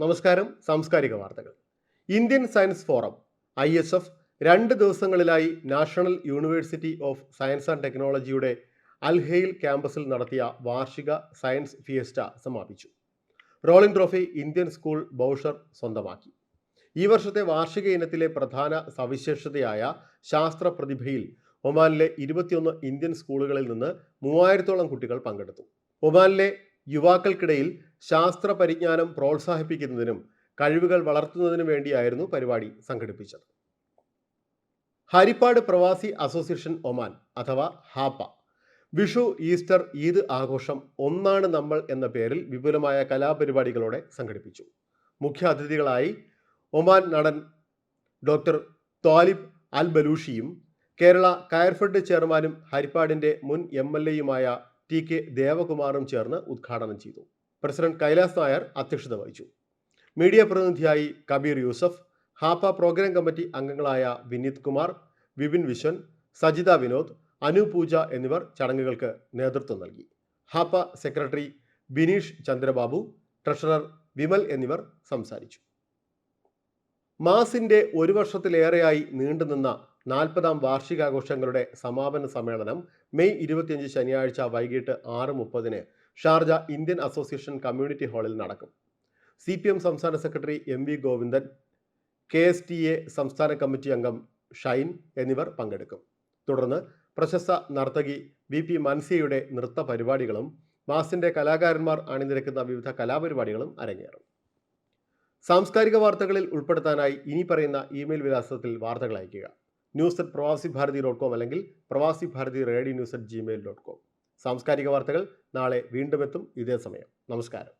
നമസ്കാരം സാംസ്കാരിക വാർത്തകൾ. Indian science forum I S F രണ്ട് ദിവസങ്ങളിലായി national university of science and ടെക്നോളജിയുടെ അൽഹെയിൽ ക്യാമ്പസിൽ നടത്തിയ വാർഷിക സയൻസ് ഫിയസ്റ്റ സമാപിച്ചു. Rolling trophy Indian school Bausher സ്വന്തമാക്കി. ഈ വർഷത്തെ വാർഷിക ഇനത്തിലെ പ്രധാന സവിശേഷതയായ ശാസ്ത്ര പ്രതിഭയിൽ ഒമാനിലെ ഇരുപത്തിയൊന്ന് ഇന്ത്യൻ സ്കൂളുകളിൽ നിന്ന് മൂവായിരത്തോളം കുട്ടികൾ പങ്കെടുത്തു. ഒമാനിലെ യുവാക്കൾക്കിടയിൽ ശാസ്ത്ര പരിജ്ഞാനം പ്രോത്സാഹിപ്പിക്കുന്നതിനും കഴിവുകൾ വളർത്തുന്നതിനും വേണ്ടിയായിരുന്നു പരിപാടി സംഘടിപ്പിച്ചത്. ഹരിപ്പാട് പ്രവാസി അസോസിയേഷൻ ഒമാൻ അഥവാ ഹാപ്പ. വിഷു ഈസ്റ്റർ ഈദ് ആഘോഷം ഒന്നാണ് നമ്മൾ എന്ന പേരിൽ വിപുലമായ കലാപരിപാടികളോടെ സംഘടിപ്പിച്ചു. മുഖ്യ അതിഥികളായി ഒമാൻ നടൻ ഡോക്ടർ ത്വാലിബ് അൽ ബലൂഷിയും കേരള കയർഫെഡ് ചെയർമാനും ഹരിപ്പാടിന്റെ മുൻ എം എൽ എയുമായ ടി കെ ദേവകുമാറും ചേർന്ന് ഉദ്ഘാടനം ചെയ്തു. പ്രസിഡന്റ് കൈലാസ് നായർ അധ്യക്ഷത വഹിച്ചു. മീഡിയ പ്രതിനിധിയായി കബീർ യൂസഫ് ഹാപ്പ പ്രോഗ്രാം കമ്മിറ്റി അംഗങ്ങളായ വിനീത് കുമാർ വിപിൻ വിശ്വൻ സജിത വിനോദ് അനു പൂജ എന്നിവർ ചടങ്ങുകൾക്ക് നേതൃത്വം നൽകി. ഹാപ്പ സെക്രട്ടറി ബിനീഷ് ചന്ദ്രബാബു ട്രഷറർ വിമൽ എന്നിവർ സംസാരിച്ചു. മാസിന്റെ ഒരു വർഷത്തിലേറെയായി നീണ്ടുനിന്ന നാൽപ്പതാം വാർഷികാഘോഷങ്ങളുടെ സമാപന സമ്മേളനം മെയ് ഇരുപത്തിയഞ്ച് ശനിയാഴ്ച വൈകിട്ട് ആറ് മുപ്പതിന് ഷാർജ ഇന്ത്യൻ അസോസിയേഷൻ കമ്മ്യൂണിറ്റി ഹാളിൽ നടക്കും. സി പി എം സംസ്ഥാന secretary M V Govindan K S T A സംസ്ഥാന കമ്മിറ്റി അംഗം ഷൈൻ എന്നിവർ പങ്കെടുക്കും. തുടർന്ന് പ്രശസ്ത നർത്തകി വി പി മൻസിയുടെ നൃത്ത പരിപാടികളും മാസിന്റെ കലാകാരന്മാർ അണിനിരക്കുന്ന വിവിധ കലാപരിപാടികളും അരങ്ങേറും. സാംസ്കാരിക വാർത്തകളിൽ ഉൾപ്പെടുത്താനായി ഇനി പറയുന്ന ഇമെയിൽ വിലാസത്തിൽ വാർത്തകൾ അയയ്ക്കുക. ന്യൂസ് അറ്റ് പ്രവാസി ഭാരതി ഡോട്ട് കോം അല്ലെങ്കിൽ Pravasi Bharathi radio news at Gmail dot com. സാംസ്കാരിക വാർത്തകൾ നാളെ വീണ്ടും എത്തും ഇതേ സമയം. നമസ്കാരം.